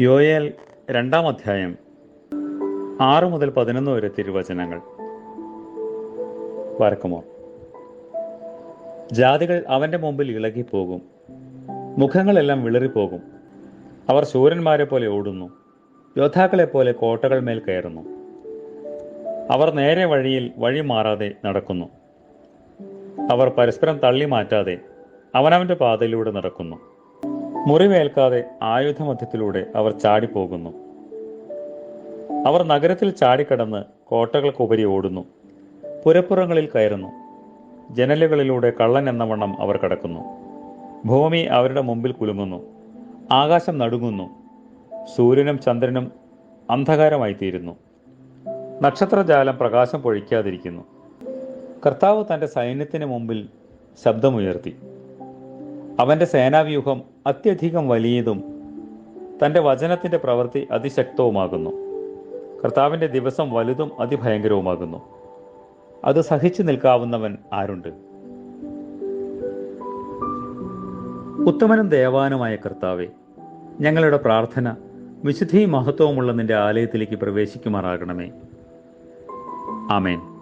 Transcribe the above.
യോയേൽ രണ്ടാം അധ്യായം ആറ് മുതൽ പതിനൊന്ന് വരെ തിരുവചനങ്ങൾ. വരക്കുമോ ജാതികൾ അവന്റെ മുമ്പിൽ ഇളകിപ്പോകും. മുഖങ്ങളെല്ലാം വിളറിപ്പോകും. അവർ ശൂരന്മാരെ പോലെ ഓടുന്നു. യോദ്ധാക്കളെ പോലെ കോട്ടകൾ മേൽ കയറുന്നു. അവർ നേരെ വഴിയിൽ വഴി മാറാതെ നടക്കുന്നു. അവർ പരസ്പരം തള്ളി മാറ്റാതെ അവനവന്റെ പാതയിലൂടെ നടക്കുന്നു. മുറിവേൽക്കാതെ ആയുധമധ്യത്തിലൂടെ അവർ ചാടിപ്പോകുന്നു. അവർ നഗരത്തിൽ ചാടിക്കടന്ന് കോട്ടകൾക്കുപരി ഓടുന്നു. പുരപ്പുറങ്ങളിൽ കയറുന്നു. ജനലുകളിലൂടെ കള്ളൻ എന്ന വണ്ണം അവർ കടക്കുന്നു. ഭൂമി അവരുടെ മുമ്പിൽ കുലുങ്ങുന്നു. ആകാശം നടുങ്ങുന്നു. സൂര്യനും ചന്ദ്രനും അന്ധകാരമായിത്തീരുന്നു. നക്ഷത്രജാലം പ്രകാശം പൊഴിക്കാതിരിക്കുന്നു. കർത്താവ് തന്റെ സൈന്യത്തിന് മുമ്പിൽ ശബ്ദമുയർത്തി. അവന്റെ സേനാവ്യൂഹം അത്യധികം വലിയതും തന്റെ വചനത്തിന്റെ പ്രവൃത്തി അതിശക്തവുമാകുന്നു. കർത്താവിന്റെ ദിവസം വലുതും അതിഭയങ്കരവുമാകുന്നു. അത് സഹിച്ചു നിൽക്കാവുന്നവൻ ആരുണ്ട്? ഉത്തമനും ദേവാനുമായ കർത്താവെ ഞങ്ങളുടെ പ്രാർത്ഥന വിശുദ്ധി മഹത്വമുള്ള നിന്റെ ആലയത്തിലേക്ക് പ്രവേശിക്കുമാറാകണമേ. ആമേൻ.